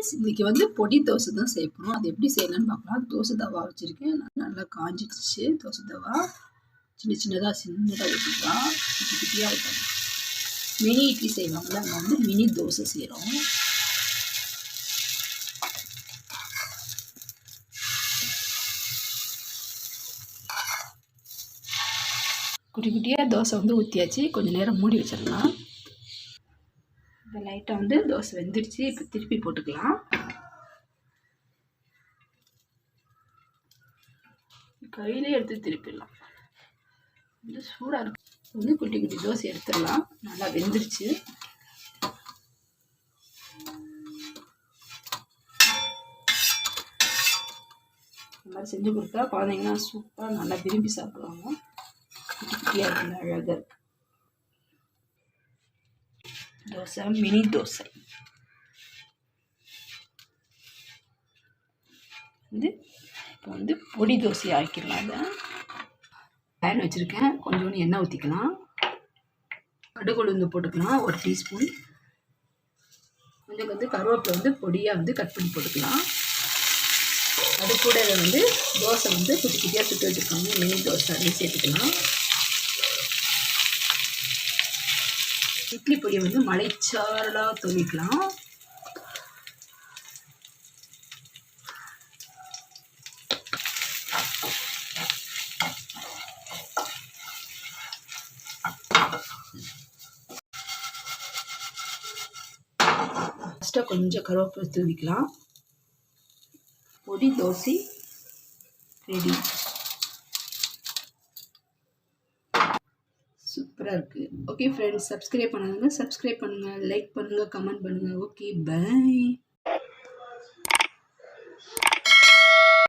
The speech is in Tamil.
ஃப்ரெண்ட்ஸ் இன்றைக்கி வந்து பொடி தோசை தான் சேர்க்கணும் அது எப்படி செய்யலாம்னு பார்க்கலாம். தோசை தவா வச்சுருக்கேன். நல்லா காஞ்சிடுச்சு. தோசை தவா சின்ன சின்னதாக சின்னதாக ஊற்றிக்கலாம் குட்டி குட்டியாக ஊற்றலாம் மினி இட்லி செய்வாங்கள அங்கே வந்து மினி தோசை செய்கிறோம் குட்டி குட்டியாக தோசை வந்து ஊற்றியாச்சு கொஞ்சம் நேரம் மூடி வச்சிடலாம். இப்போ லைட்டாக வந்து தோசை வெந்துடுச்சு இப்போ திருப்பி போட்டுக்கலாம். கையிலே எடுத்து திருப்பிடலாம். வந்து சூடாக இருக்கும். வந்து குட்டி குட்டி தோசை எடுத்துடலாம். நல்லா வெந்துருச்சு. இந்த மாதிரி செஞ்சு கொடுத்தா குழந்தைங்கன்னா சூப்பராக நல்லா விரும்பி சாப்பிடுவாங்க. குட்டி குட்டியாக இருக்குது அழகாக இருக்குது தோசை மினி தோசை வந்து இப்போ வந்து பொடி தோசை ஆக்கிடலாம் அதை பேன் வச்சுருக்கேன் கொஞ்சோண்டு எண்ணெய் ஊற்றிக்கலாம் கடுகு உளுந்து போட்டுக்கலாம் ஒரு டீஸ்பூன் கொஞ்சம் வந்து கருவேப்பிலை வந்து பொடியாக வந்து கட் பண்ணி போட்டுக்கலாம் அது கூட வந்து தோசை வந்து குட்டி குட்டியாக சுட்டு வச்சுருக்காங்க மினி தோசை அப்படி சேர்த்துக்கலாம் இட்லி பொடியை வந்து மலைச்சாரலாக தூவிக்கலாம். ஃபஸ்ட்டாக கொஞ்சம் கருவேப்பிலை தூவிக்கலாம். பொடி தோசை ரெடி. சூப்பராக இருக்குது ஓகே ஃப்ரெண்ட்ஸ் சப்ஸ்கிரைப் பண்ணுங்கள் சப்ஸ்கிரைப் பண்ணுங்கள் லைக் பண்ணுங்கள் கமெண்ட் பண்ணுங்கள் ஓகே பை